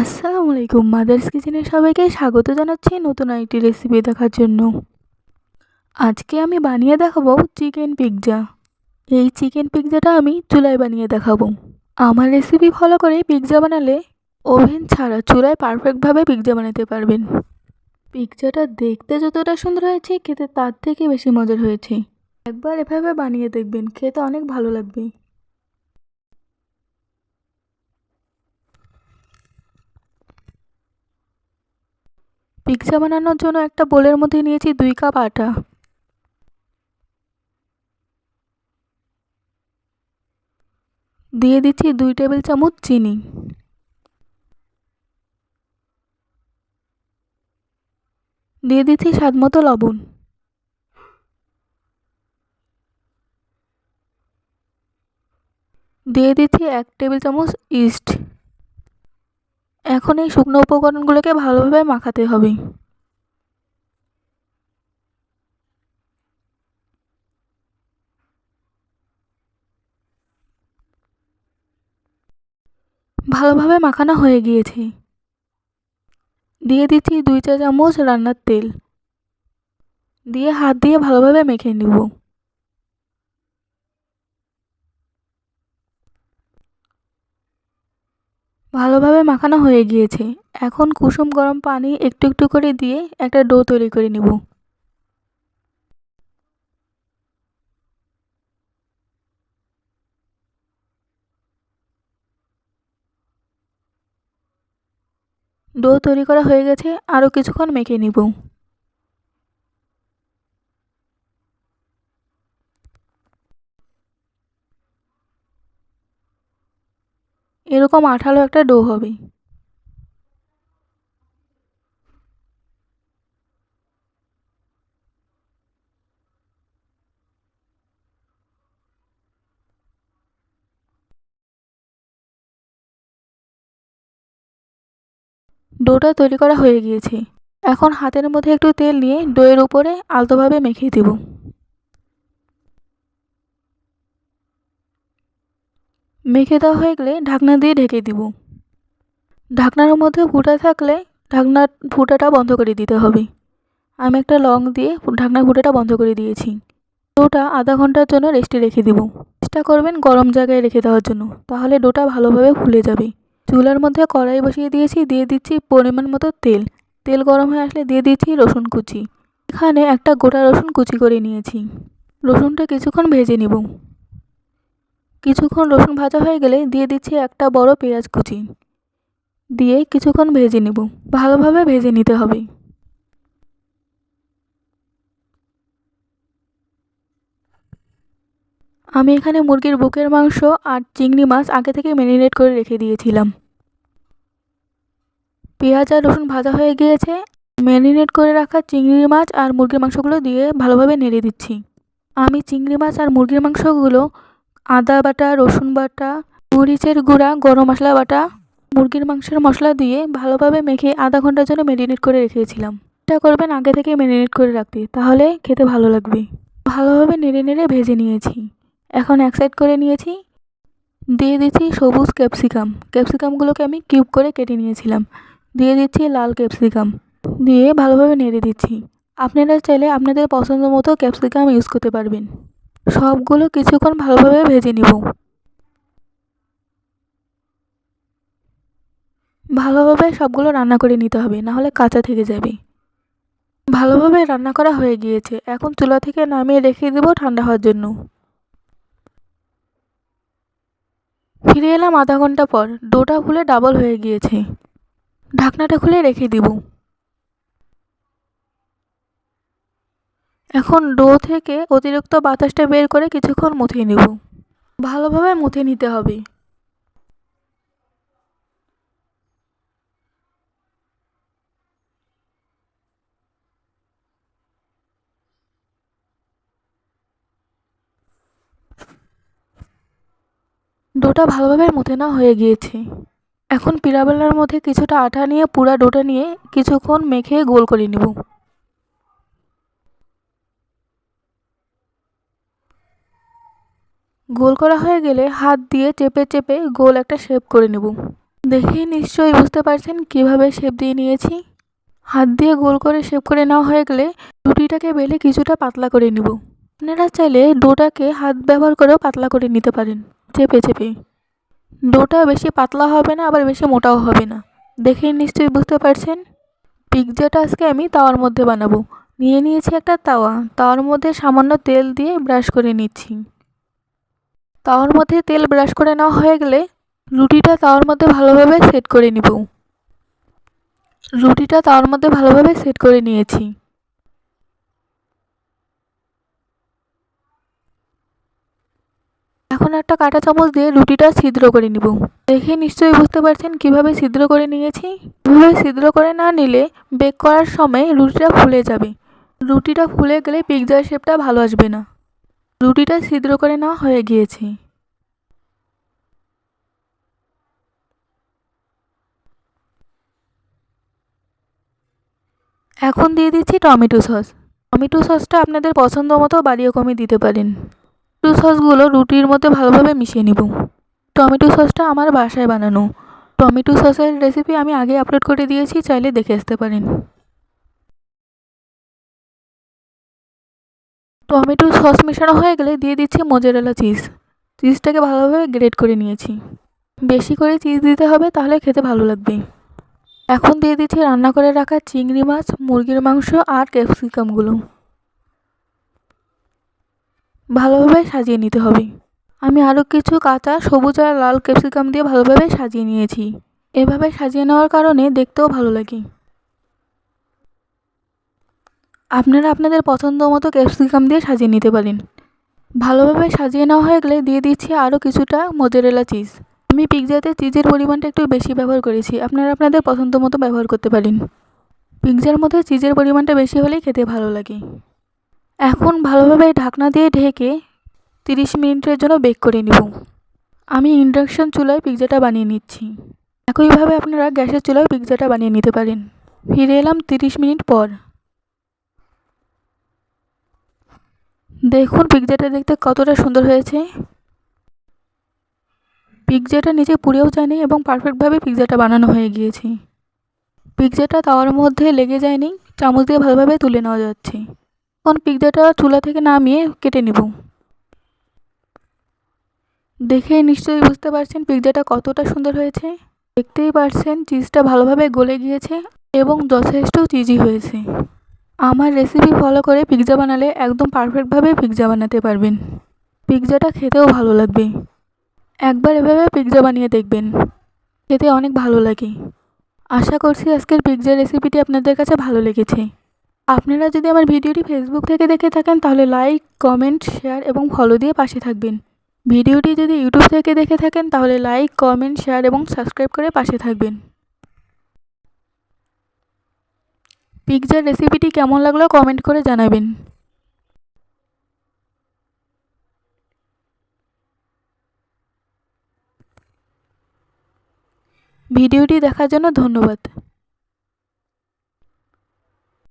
আসসালামু আলাইকুম মাদার্স কিচেনে সবাইকে স্বাগত জানাচ্ছি নতুন একটি রেসিপি দেখার জন্য। আজকে আমি বানিয়ে দেখাবো চিকেন পিৎজা এই চিকেন পিৎজাটা আমি চুলায় বানিয়ে দেখাবো। আমার রেসিপি ফলো করে পিৎজা বানালে ওভেন ছাড়া চুলায় পারফেক্টভাবে পিৎজা বানাতে পারবেন। পিৎজাটা দেখতে যতটা সুন্দর হয়েছে, খেতে তার থেকে বেশি মজার হয়েছে। একবার এভাবে বানিয়ে দেখবেন, খেতে অনেক ভালো লাগবে। পিৎজা বানানোর জন্য একটা বোলের মধ্যে নিয়েছি দুই কাপ আটা। দিয়ে দিচ্ছি দুই টেবিল চামচ চিনি। দিয়ে দিচ্ছি স্বাদ মতো লবণ। দিয়ে দিচ্ছি এক টেবিল চামচ ইস্ট। এখন এই শুকনো উপকরণগুলোকে ভালোভাবে মাখাতে হবে। ভালোভাবে মাখানো হয়ে গিয়েছে। দিয়ে দিচ্ছি দুই চা চামচ রান্নার তেল। দিয়ে হাত দিয়ে ভালোভাবে মেখে নিব। ভালোভাবে মাখানো হয়ে গিয়েছে। এখন কুসুম গরম পানি একটু একটু করে দিয়ে একটা ডো তৈরি করে নেব। ডো তৈরি করা হয়ে গেছে, আরও কিছুক্ষণ মেখে নিব। এরকম আঠালো একটা ডো হবে। ডোটা তৈরি করা হয়ে গিয়েছে। এখন হাতের মধ্যে একটু তেল নিয়ে ডোয়ের উপরে আলতোভাবে মেখে দেব। মেখে দেওয়া হয়ে গেলে ঢাকনা দিয়ে ঢেকে দিব। ঢাকনার মধ্যে ফুটা থাকলে ঢাকনার ফুটাটা বন্ধ করে দিতে হবে। আমি একটা লং দিয়ে ঢাকনার ফুটাটা বন্ধ করে দিয়েছি। ডোটা আধা ঘণ্টার জন্য রেস্টে রেখে দিব। চেষ্টা করবেন গরম জায়গায় রেখে দেওয়ার জন্য, তাহলে ডোটা ভালোভাবে ফুলে যাবে। চুলার মধ্যে কড়াই বসিয়ে দিয়েছি, দিয়ে দিচ্ছি পরিমাণ মতো তেল। তেল গরম হয়ে আসলে দিয়ে দিচ্ছি রসুন কুচি। এখানে একটা গোটা রসুন কুচি করে নিয়েছি। রসুনটা কিছুক্ষণ ভেজে নিব। কিছুক্ষণ রসুন ভাজা হয়ে গেলে দিয়ে দিচ্ছি একটা বড় পেঁয়াজ কুচি। দিয়ে কিছুক্ষণ ভেজে নেব। ভালোভাবে ভেজে নিতে হবে। আমি এখানে মুরগির বুকের মাংস আর চিংড়ি মাছ আগে থেকে ম্যারিনেট করে রেখে দিয়েছিলাম। পেঁয়াজ আর রসুন ভাজা হয়ে গিয়েছে। ম্যারিনেট করে রাখা চিংড়ি মাছ আর মুরগির মাংসগুলো দিয়ে ভালোভাবে নেড়ে দিচ্ছি। আমি চিংড়ি মাছ আর মুরগির মাংসগুলো আদা বাটা, রসুন বাটা, মরিচের গুঁড়া, গরম মশলা বাটা, মুরগির মাংসের মশলা দিয়ে ভালোভাবে মেখে আধা ঘণ্টার জন্য ম্যারিনেট করে রেখেছিলাম। এটা করবেন আগে থেকে ম্যারিনেট করে রাখতে, তাহলে খেতে ভালো লাগবে। ভালোভাবে নেড়ে নেড়ে ভেজে নিয়েছি। এখন এক সাইড করে নিয়েছি। দিয়ে দিচ্ছি সবুজ ক্যাপসিকাম ক্যাপসিকামগুলোকে আমি কিউব করে কেটে নিয়েছিলাম। দিয়ে দিচ্ছি লাল ক্যাপসিকাম দিয়ে ভালোভাবে নেড়ে দিচ্ছি। আপনারা চাইলে আপনাদের পছন্দ মতো ক্যাপসিকাম ইউজ করতে পারবেন। সবগুলো কিছুক্ষণ ভালোভাবে ভেজে নিব। ভালোভাবে সবগুলো রান্না করে নিতে হবে, নাহলে কাঁচা থেকে যাবে। ভালোভাবে রান্না করা হয়ে গিয়েছে। এখন চুলা থেকে নামিয়ে রেখে দেবো ঠান্ডা হওয়ার জন্য। ফিরে এলাম আধা ঘণ্টা পর। ডোটা ফুলে ডাবল হয়ে গিয়েছে। ঢাকনাটা খুলে রেখে দিব। এখন ডো থেকে অতিরিক্ত বাতাসটা বের করে কিছুক্ষণ মুথে নেব। ভালোভাবে মুথে নিতে হবে। ডোটা ভালোভাবে মুথে না হয়ে গিয়েছে। এখন পিরাবেলার মধ্যে কিছুটা আটা নিয়ে পুরা ডোটা নিয়ে কিছুক্ষণ মেখে গোল করে নেব। গোল করা হয়ে গেলে হাত দিয়ে চেপে চেপে গোল একটা শেপ করে নেব। দেখেই নিশ্চয়ই বুঝতে পারছেন কীভাবে শেপ দিয়ে নিয়েছি। হাত দিয়ে গোল করে শেপ করে নেওয়া হয়ে গেলে রুটিটাকে বেলে কিছুটা পাতলা করে নেব। আপনারা চাইলে ডোটাকে হাত ব্যবহার করেও পাতলা করে নিতে পারেন, চেপে চেপে। ডোটা বেশি পাতলা হবে না, আবার বেশি মোটাও হবে না। দেখেই নিশ্চয়ই বুঝতে পারছেন? পিৎজাটা আজকে আমি তাওয়ার মধ্যে বানাবো। নিয়ে নিয়েছি একটা তাওয়া, তাওয়ার মধ্যে সামান্য তেল দিয়ে ব্রাশ করে নিচ্ছি। তাওয়ার মধ্যে তেল ব্রাশ করে নেওয়া হয়ে গেলে রুটিটা তাওয়ার মধ্যে ভালোভাবে সেট করে নিব। রুটিটা তাওয়ার মধ্যে ভালোভাবে সেট করে নিয়েছি। এখন একটা কাঁটা চামচ দিয়ে রুটিটা ছিদ্র করে নিব। দেখে নিশ্চয়ই বুঝতে পারছেন কীভাবে ছিদ্র করে নিয়েছি? এভাবে ছিদ্র করে না নিলে বেক করার সময় রুটিটা ফুলে যাবে। রুটিটা ফুলে গেলে পিৎজার শেপটা ভালো আসবে না। রুটিটা ছিদ্র করে নেওয়া হয়ে গিয়েছে। এখন দিয়ে দিচ্ছি টমেটো সস। টমেটো সসটা আপনাদের পছন্দ মতো বাড়িয়ে কমিয়ে দিতে পারেন। টমেটো সসগুলো রুটির মধ্যে ভালোভাবে মিশিয়ে নিব। টমেটো সসটা আমার বাসায় বানানো। টমেটো সসের রেসিপি আমি আগে আপলোড করে দিয়েছি, চাইলে দেখে আসতে পারেন। টমেটো সস মেশানো হয়ে গেলে দিয়ে দিচ্ছি মোজারেলা চিজ। চিজটাকে ভালোভাবে গ্রেড করে নিয়েছি। বেশি করে চিজ দিতে হবে তাহলে খেতে ভালো লাগবে। এখন দিয়ে দিচ্ছি রান্না করে রাখা চিংড়ি মাছ, মুরগির মাংস আর ক্যাপসিকামগুলো। ভালোভাবে সাজিয়ে নিতে হবে। আমি আরও কিছু কাঁচা, সবুজ আর লাল ক্যাপসিকাম দিয়ে ভালোভাবে সাজিয়ে নিয়েছি। এভাবে সাজিয়ে নেওয়ার কারণে দেখতেও ভালো লাগে। আপনারা আপনাদের পছন্দ মতো ক্যাপসিকাম দিয়ে সাজিয়ে নিতে পারেন। ভালোভাবে সাজিয়ে নেওয়া হয়ে গেলে দিয়ে দিচ্ছি আরও কিছুটা মোজারেলা চিজ আমি পিৎজাতে চিজের পরিমাণটা একটু বেশি ব্যবহার করেছি। আপনারা আপনাদের পছন্দ মতো ব্যবহার করতে পারেন। পিৎজার মধ্যে চিজের পরিমাণটা বেশি হলেই খেতে ভালো লাগে। এখন ভালোভাবে ঢাকনা দিয়ে ঢেকে তিরিশ মিনিটের জন্য বেক করে নিব। আমি ইন্ডাকশন চুলায় পিৎজাটা বানিয়ে নিচ্ছি। একইভাবে আপনারা গ্যাসের চুলায় পিৎজাটা বানিয়ে নিতে পারেন। ফিরে এলাম তিরিশ মিনিট পর। দেখুন পিৎজাটা দেখতে কতটা সুন্দর হয়েছে। পিৎজাটা নিচে পুড়েও যায়নি এবং পারফেক্টভাবে পিৎজাটা বানানো হয়ে গিয়েছে। পিৎজাটা তাওয়ার মধ্যে লেগে যায়নি, চামচ দিয়ে ভালোভাবে তুলে নেওয়া যাচ্ছে। এখন পিৎজাটা চুলা থেকে নামিয়ে কেটে নেব। দেখে নিশ্চয়ই বুঝতে পারছেন পিৎজাটা কতটা সুন্দর হয়েছে। দেখতেই পারছেন চিজটা ভালোভাবে গলে গিয়েছে এবং যথেষ্ট চিজি হয়েছে। আমার রেসিপি ফলো করে পিৎজা বানালে একদম পারফেক্টভাবে পিৎজা বানাতে পারবেন। পিৎজাটা খেতেও ভালো লাগবে। একবার এভাবে পিৎজা বানিয়ে দেখবেন। খেতে অনেক ভালো লাগে। আশা করছি আজকের পিৎজা রেসিপিটি আপনাদের কাছে ভালো লেগেছে। আপনারা যদি আমার ভিডিওটি ফেসবুক থেকে দেখে থাকেন, তাহলে লাইক কমেন্ট শেয়ার এবং ফলো দিয়ে পাশে থাকবেন। ভিডিওটি যদি ইউটিউব থেকে দেখে থাকেন, তাহলে লাইক কমেন্ট শেয়ার এবং সাবস্ক্রাইব করে পাশে থাকবেন। পিৎজার রেসিপিটি কেমন লাগল কমেন্ট করে জানাবেন। ভিডিওটি দেখার জন্য ধন্যবাদ।